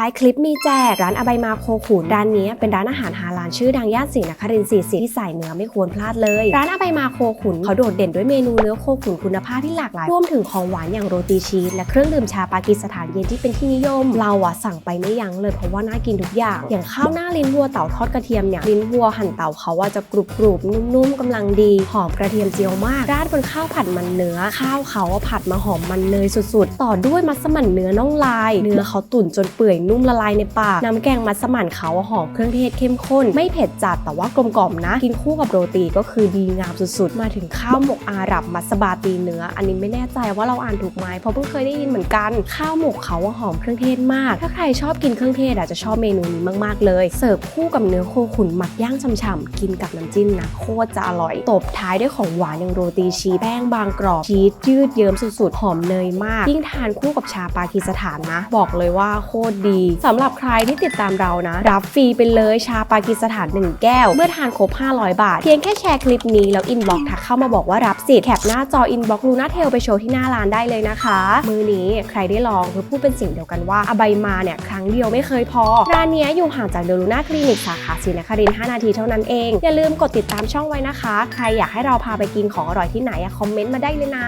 ท้ายคลิปมีแจกร้านอบายมาโคขุนร้านนี้เป็นร้านอาหารฮาลาลชื่อดังย่านศรีนครินทร์40ที่ใส่เนื้อไม่ควรพลาดเลย ร้านอบายมาโคขุนเขาโดดเด่นด้วยเมนูเนื้อโคขุนคุณภาพที่หลากหลายรวมถึงของหวานอย่างโรตีชีสและเครื่องดื่มชาปากีสถานเย็นที่เป็นที่นิยม เราอะสั่งไปไม่ยั้งเลยเพราะว่าน่ากินทุกอย่าง อย่างข้าวหน้าลิ้นวัวเต่าทอดกระเทียมเนี่ยลิ้นวัวหั่นเต่าเขาว่าจะกรุบกรุบนุ่มๆกำลังดีหอมกระเทียมเจียวมากราดบนข้าวผัดมันเนื้อ ข้าวเขาอะผัดมาหอมมันเนยสุดๆ ต่อด้วยมัสมั่นเนื้อน่องลาย เนื้อเขาตุ๋นจนเปื่อยนุ่มละลายในปาก น้ำแกงมัสมั่นเขาหอมเครื่องเทศเข้มข้น ไม่เผ็ดจัดแต่ว่ากลมกล่อมนะ กินคู่กับโรตีก็คือดีงามสุดๆ มาถึงข้าวหมกอาหรับมัสบาตีเนื้อ อันนี้ไม่แน่ใจว่าเราอ่านถูกไหมเพราะเพิ่งเคยได้ยินเหมือนกันข้าวหมกเขาหอมเครื่องเทศมาก ถ้าใครชอบกินเครื่องเทศอาจจะชอบเมนูนี้มากๆ เลย เสิร์ฟคู่กับเนื้อโคขุนหมักย่างฉ่ำๆกินกับน้ำจิ้มนะโคตรจะอร่อย ตบท้ายด้วยของหวานอย่างโรตีชีสแป้งบางกรอบชีสยืดเยิ้มสุดๆหอมเนยมากยิ่งทานคู่กับชาปากีสถานนะ บอกเลยว่าโคตรดีสำหรับใครที่ติดตามเรานะ รับฟรีไปเลยชาปากีสถาน 1 แก้ว เมื่อทานครบ 500 บาท เพียงแค่แชร์คลิปนี้แล้วอินบ็อกทักเข้ามาบอกว่ารับสิทธิ์แคปหน้าจออินบ็อกลูน่าเทลไปโชว์ที่หน้าร้านได้เลยนะคะ มือนี้ใครได้ลองคือพูดเป็นเสิ่งเดียวกันว่าอบายมาเนี่ยครั้งเดียวไม่เคยพอ ร้านเนี้ยอยู่ห่างจากเดลูน่าคลินิกสาขาศรีนครินทร์5นาทีเท่านั้นเอง อย่าลืมกดติดตามช่องไว้นะคะ ใครอยากให้เราพาไปกินของอร่อยที่ไหนอะคอมเมนต์มาได้เลยนะ